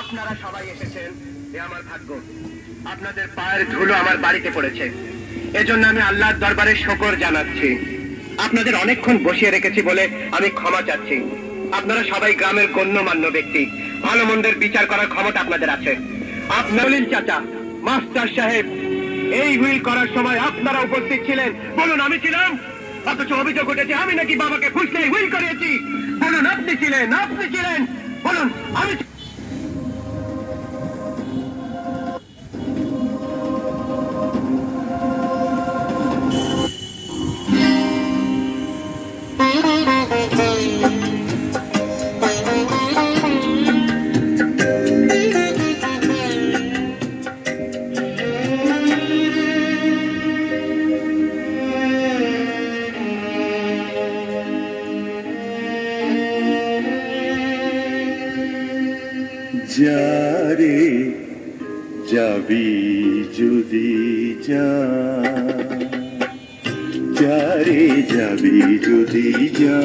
আপনারা সবাই এসেছেন, এ আমার ভাগ্য। আপনাদের পায়ের ধুলো আমার বাড়িতে পড়েছে। এজন্য আমি আল্লাহর দরবারে শকর জানাচ্ছি। আপনাদের অনেকক্ষণ বসিয়ে রেখেছি বলে আমি ক্ষমা চাচ্ছি। আপনারা সবাই গ্রামের গণ্যমান্য ব্যক্তি। ভালো মন্দের বিচার করার ক্ষমতা আপনাদের আছে। আপনার চাচা, মাস্টার সাহেব, এই হুইল করার সময় আপনারা উপস্থিত ছিলেন? বলুন, আমি ছিলাম? অথচ অভিযোগ উঠেছে, আমি নাকি বাবাকে ফুসলে হুইল করিয়েছি। বলুন, আপনি ছিলেন আপনি ছিলেন। বলুন, আমি যারে যাবি যদি যা যারে যাবি যদি যা।